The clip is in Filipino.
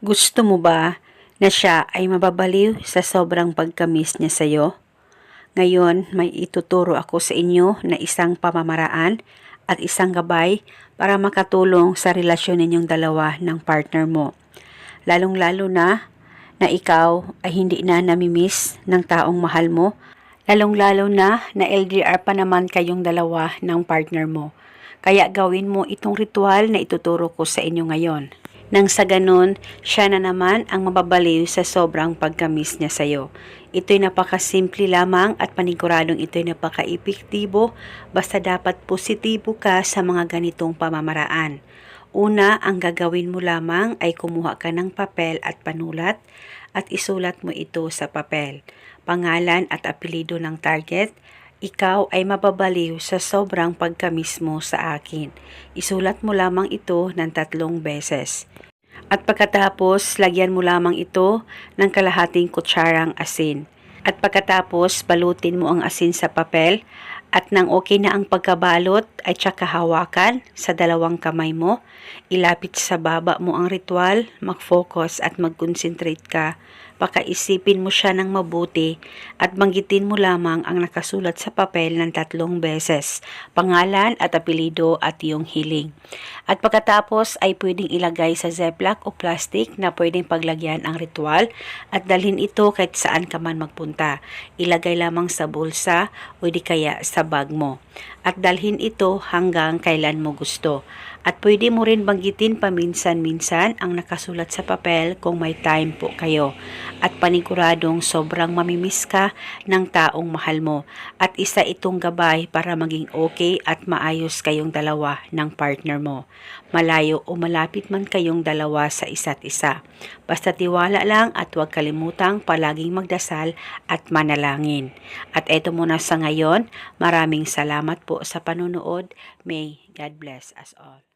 Gusto mo ba na siya ay mababaliw sa sobrang pagkamis niya sa'yo? Ngayon, may ituturo ako sa inyo na isang pamamaraan at isang gabay para makatulong sa relasyon ninyong dalawa ng partner mo. Lalong-lalo na na ikaw ay hindi na namimiss ng taong mahal mo, lalong-lalo na na LDR pa naman kayong dalawa ng partner mo. Kaya gawin mo itong ritual na ituturo ko sa inyo ngayon. Nang sa ganun, siya na naman ang mababaliw sa sobrang pagkamis niya sa'yo. Ito'y napakasimple lamang at paniguradong ito'y napaka-epektibo basta dapat positibo ka sa mga ganitong pamamaraan. Una, ang gagawin mo lamang ay kumuha ka ng papel at panulat at isulat mo ito sa papel. Pangalan at apelido ng target, ikaw ay mababaliw sa sobrang pagkamis mo sa akin. Isulat mo lamang ito ng tatlong beses. At pagkatapos, lagyan mo lamang ito ng kalahating kutsarang asin. At pagkatapos, balutin mo ang asin sa papel at nang okay na ang pagkabalot ay tsaka hawakan sa dalawang kamay mo, ilapit sa baba mo ang ritual, mag-focus at mag-concentrate ka. Pakaisipin mo siya ng mabuti at banggitin mo lamang ang nakasulat sa papel ng tatlong beses, pangalan at apelido at iyong hiling. At pagkatapos ay pwedeng ilagay sa ziplock o plastic na pwedeng paglagyan ang ritual at dalhin ito kahit saan ka man magpunta. Ilagay lamang sa bulsa o di kaya sa bag mo. At dalhin ito hanggang kailan mo gusto. At pwede mo rin banggitin paminsan-minsan ang nakasulat sa papel kung may time po kayo. At paniguradong sobrang mamimiss ka ng taong mahal mo. At isa itong gabay para maging okay at maayos kayong dalawa ng partner mo. Malayo o malapit man kayong dalawa sa isa't isa. Basta tiwala lang at huwag kalimutang palaging magdasal at manalangin. At eto muna sa ngayon, maraming salamat po sa panunood. May God bless us all.